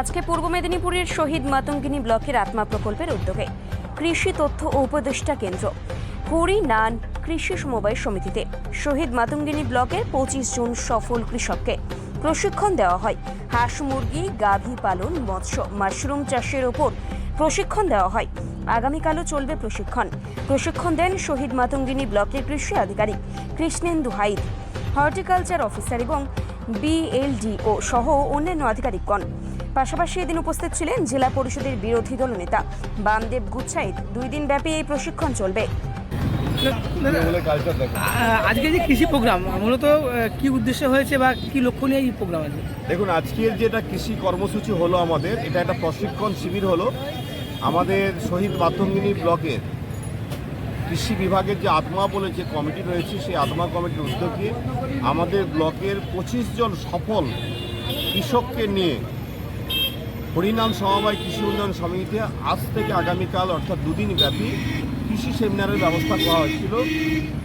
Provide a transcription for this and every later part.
আজকে পূর্ব মেদিনীপুরের শহীদ মাতঙ্গিনী ব্লকের আত্মা প্রকল্পের উদ্যোগে কৃষি তথ্য ও উপদেষ্টা কেন্দ্র হরি নান কৃষি সমবায় সমিতিতে শহীদ মাতঙ্গিনী ব্লকের পঁচিশ জন সফল কৃষককে প্রশিক্ষণ দেওয়া হয়। হাঁস, মুরগি, গাভী পালন, মৎস্য, মাশরুম চাষের ওপর প্রশিক্ষণ দেওয়া হয়। আগামীকালও চলবে প্রশিক্ষণ। প্রশিক্ষণ দেন শহীদ মাতঙ্গিনী ব্লকের কৃষি আধিকারিক কৃষ্ণেন্দু হাইদ, হর্টিকালচার অফিসার এবং বিএলডিও সহ অন্যান্য আধিকারিকগণ। পাশাপাশি এদিন উপস্থিত ছিলেন জেলা পরিষদের বিরোধী দল নেতা বামদেব গুচ্ছাইত। দুই দিন ব্যাপী এই প্রশিক্ষণ চলবে। আজকে যে কৃষি প্রোগ্রাম মূলত কি উদ্দেশ্য হয়েছে বা কি লক্ষ্য নিয়ে এই প্রোগ্রাম আছে দেখুন আজকের যেটা কৃষি কর্মসূচি হলো আমাদের এটা একটা প্রশিক্ষণ শিবির হলো। আমাদের শহীদ মাতঙ্গিনী ব্লকের কৃষি বিভাগের যে আত্মা বলে যে কমিটি রয়েছে সেই আত্মা কমিটির উদ্যোগে আমাদের ব্লকের পঁচিশ জন সফল কৃষককে নিয়ে হরিনাম সমবায় কৃষি উন্নয়ন সমিতিতে আজ থেকে আগামীকাল, অর্থাৎ দুদিন ব্যাপী কৃষি সেমিনারের ব্যবস্থা করা হয়েছিল,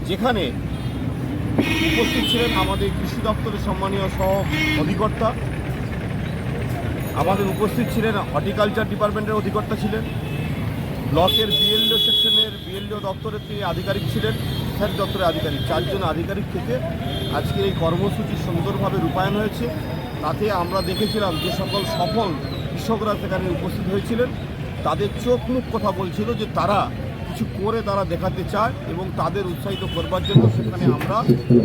যেখানে উপস্থিত ছিলেন আমাদের কৃষি দপ্তরের সম্মানীয় সহ অধিকর্তা, আমাদের উপস্থিত ছিলেন হর্টিকালচার ডিপার্টমেন্টের অধিকর্তা ছিলেন, ব্লকের বিএলডিও সেকশনের বিএলডিও দপ্তরের তিনি আধিকারিক ছিলেন, স্যার দপ্তরের আধিকারিক, চারজন আধিকারিক থেকে আজকে এই কর্মসূচি সুন্দরভাবে রূপায়ণ হয়েছে। তাতে আমরা দেখেছিলাম যে সকল সফল কৃষকরা সেখানে উপস্থিত হয়েছিলেন। তাদের চোখ মুখ কথা বলছিল যে তারা কিছু করে তারা দেখাতে চায় এবং তাদের উৎসাহিত করবার জন্য সেখানে আমরা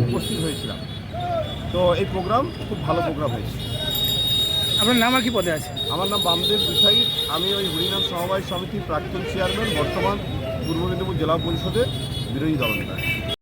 উপস্থিত হয়েছিলাম। তো এই প্রোগ্রাম খুব ভালো প্রোগ্রাম হয়েছে। আপনার নাম আর কি পদে আছে? আমার নাম বামদেব গুসাই। আমি ওই হরিনাম সমবায় সমিতির প্রাক্তন চেয়ারম্যান বর্তমান পূর্ব মেদিনীপুর জেলা পরিষদের বিরোধী দলনেতা।